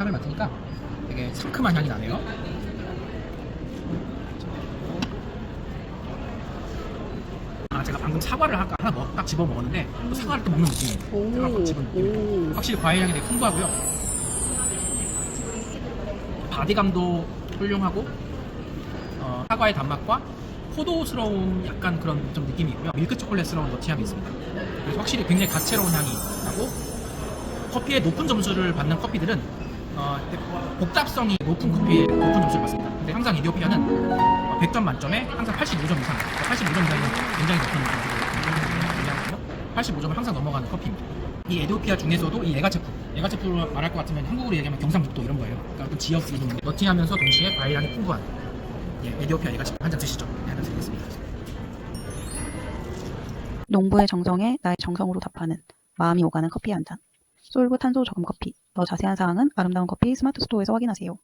향을 맡으니까 되게 상큼한 향이 나네요. 아 제가 방금 사과를 아까 하나 먹, 딱 집어 먹었는데 또 사과를 또 먹는 느낌이에요. 사과 딱 집은 느낌. 확실히 과일 향이 되게 풍부하고요. 바디감도 훌륭하고 어, 사과의 단맛과 포도스러운 약간 그런 좀 느낌이 있고요. 밀크 초콜릿스러운 너티함이 있습니다. 그래서 확실히 굉장히 다채로운 향이 나고 커피에 높은 점수를 받는 커피들은 어, 복잡성이 높은 커피에 높은 점수를 받습니다. 근데 항상 이디오피아는 어, 100점 만점에 항상 85점 이상, 85점 이상이면 굉장히 높은 점수를 85점을 항상 넘어가는 커피입니다. 이 에디오피아 중에서도 이 에가체프, 에가체프로 말할 것 같으면 한국으로 얘기하면 경상북도 이런 거예요. 그러니까 어떤 지역 이름, 너팅하면서 동시에 과일향이 풍부한 예, 에디오피아 에가체프 한잔 드시죠. 네, 한잔 드리겠습니다. 농부의 정성에 나의 정성으로 답하는 마음이 오가는 커피 한 잔. 솔브 탄소 저감 커피. 더 자세한 사항은 아름다운 커피 스마트 스토어에서 확인하세요.